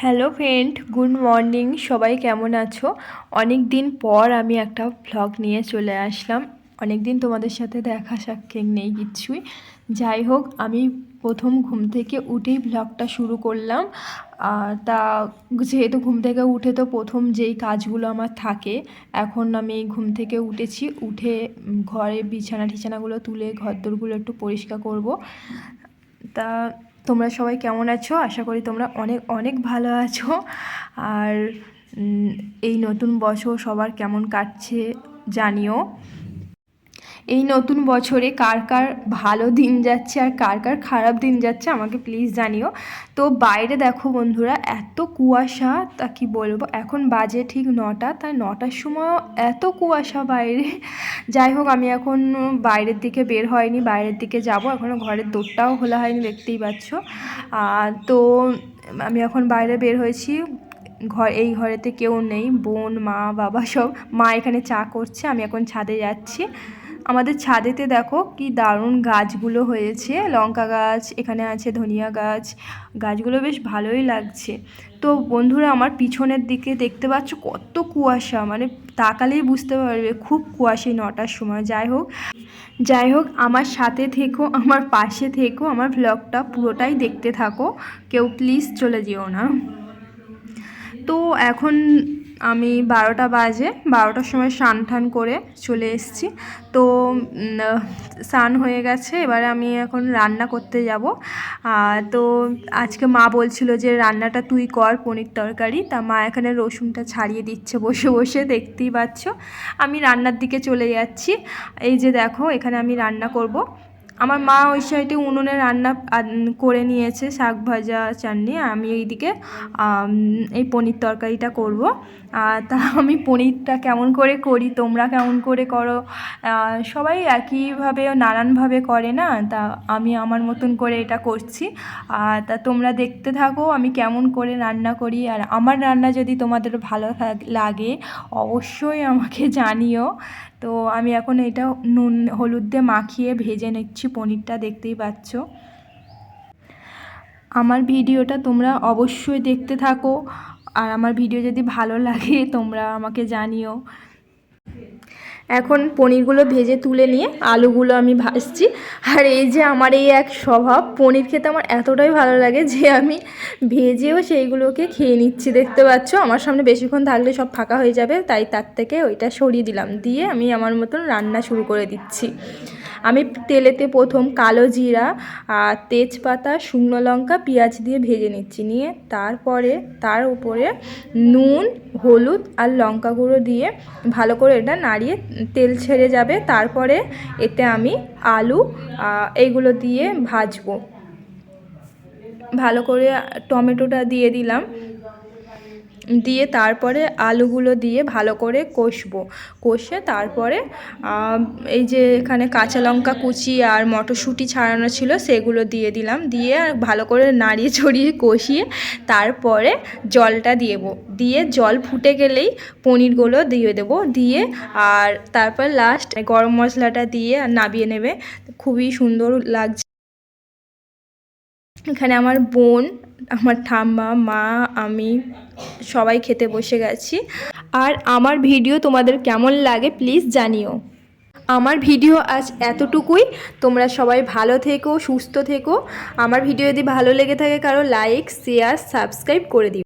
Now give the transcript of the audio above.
Hello friend good morning সবাই কেমন আছো? অনেক দিন পর আমি একটা ভ্লগ নিয়ে চলে আসলাম। অনেক দিন তোমাদের সাথে দেখা সাক্ষাৎ নেই কিচ্ছুই যাই হোক, আমি প্রথম ঘুম থেকে উঠেই ভ্লগটা শুরু করলাম। তা যেহেতু ঘুম থেকে উঠে তো প্রথম যেই কাজগুলো আমার থাকে, এখন আমি ঘুম থেকে উঠেছি। উঠে ঘরে বিছানা টিছানাগুলো তুলে ঘরদোরগুলো একটু পরিষ্কার করব। তা তোমরা সবাই কেমন আছো? আশা করি তোমরা অনেক অনেক ভালো আছো। আর এই নতুন বছর সবার কেমন কাটছে জানিও। এই নতুন বছরে কার কার ভালো দিন যাচ্ছে আর কার কার খারাপ দিন যাচ্ছে আমাকে প্লিজ জানিও। তো বাইরে দেখো বন্ধুরা, এত কুয়াশা, তা কি বলব? এখন বাজে ঠিক নটা, তাই নটার সময় এত কুয়াশা বাইরে। যাই হোক, আমি এখন বাইরের দিকে বের হয়নি, বাইরের দিকে যাব। এখনও ঘরের দোরটাও খোলা হয়নি, দেখতেই পাচ্ছ। তো আমি এখন বাইরে বের হয়েছি। ঘর, এই ঘরেতে কেউ নেই, বোন, মা, বাবা সব, মা এখানে চা করছে, আমি এখন ছাদে যাচ্ছি। আমাদের ছাদেতে দেখো কি দারুণ গাছগুলো হয়েছে। লঙ্কা গাছ, এখানে আছে ধনিয়া গাছ, গাছগুলো বেশ ভালোই লাগছে। তো বন্ধুরা, আমার পিছনের দিকে দেখতে পাচ্ছ কত কুয়াশা মানে তাকালেই বুঝতে পারবে, খুব কুয়াশা নটার সময়। যাই হোক যাই হোক, আমার সাথে থেকো, আমার পাশে থেকো, আমার ভ্লগটা পুরোটাই দেখতে থাকো। কেউ প্লিজ চলে যেও না। তো এখন আমি বারোটা বাজে, বারোটার সময় স্নান টান করে চলে এসেছি। তো স্নান হয়ে গেছে, এবারে আমি এখন রান্না করতে যাব। তো, আজকে মা বলছিল যে, রান্নাটা তুই কর, পনির তরকারি। তা মা এখানে রসুনটা ছাড়িয়ে দিচ্ছে, বসে বসে দেখতেই পাচ্ছ। আমি রান্নার দিকে চলে যাচ্ছি। এই যে দেখো, এখানে আমি রান্না করব। আমার মা ওই সাইডে উনুনে রান্না করে নিয়েছে শাক ভাজা, চাটনি আমি এইদিকে এই পনির তরকারিটা করব। আর তা আমি পনিরটা কেমন করে করি, তোমরা কেমন করে করো? সবাই একইভাবে, নানানভাবে করে না? তা আমি আমার মতন করে এটা করছি। আর তা তোমরা দেখতে থাকো আমি কেমন করে রান্না করি, আর আমার রান্না যদি তোমাদের ভালো লাগে, অবশ্যই আমাকে জানিও। তো আমি এখন এটা নুন, হলুদ দিয়ে মাখিয়ে ভেজে নিচ্ছি, পনিরটা দেখতেই পাচ্ছ। আমার ভিডিওটা তোমরা অবশ্যই দেখতে থাকো। আর আমার ভিডিও যদি ভালো লাগে, তোমরা আমাকে জানিও। এখন পনিরগুলো ভেজে তুলে নিয়ে আলুগুলো আমি ভাজছি। আর এই যে আমার এই এক স্বভাব, পনির খেতে আমার এতটাই ভালো লাগে যে আমি ভেজেও সেইগুলোকে খেয়ে নিচ্ছি, দেখতে পাচ্ছ? আমার সামনে বেশিক্ষণ থাকলে সব ফাঁকা হয়ে যাবে, তাই তার থেকে ওইটা সরিয়ে দিলাম। দিয়ে আমি আমার মতন রান্না শুরু করে দিচ্ছি। আমি তেলেতে প্রথম কালো জিরা আর তেজপাতা, শুকনো লঙ্কা, পেঁয়াজ দিয়ে ভেজে নিচ্ছি। নিয়ে তারপরে, তার উপরে নুন, হলুদ আর লঙ্কা গুঁড়ো দিয়ে ভালো করে এটা নাড়িয়ে তেল ছেড়ে যাবে। তারপরে এতে আমি আলু এইগুলো দিয়ে ভাজবো। ভালো করে টমেটোটা দিয়ে দিলাম। দিয়ে তারপরে আলুগুলো দিয়ে ভালো করে কষবো। কষে তারপরে এই যে এখানে কাঁচা লঙ্কা কুচি আর মটরশুঁটি ছাড়ানো ছিল সেগুলো দিয়ে দিলাম। দিয়ে আর ভালো করে নাড়িয়ে ছড়িয়ে কষিয়ে তারপরে জলটা দিয়েবো দিয়ে জল ফুটে গেলেই পনিরগুলো দিয়ে দেবো। দিয়ে আর তারপর লাস্ট গরম মশলাটা দিয়ে নাবিয়ে নেবে। খুবই সুন্দর লাগছে। এখানে আমার বোন, আমার ঠাম্মা, মা, আমি সবাই খেতে বসে গেছি। আর আমার ভিডিও তোমাদের কেমন লাগে প্লিজ জানিও। আমার ভিডিও আজ এতটুকুই। তোমরা সবাই ভালো থেকো, সুস্থ থেকো। আমার ভিডিও যদি ভালো লেগে থাকে, কারও লাইক, শেয়ার, সাবস্ক্রাইব করে দিও।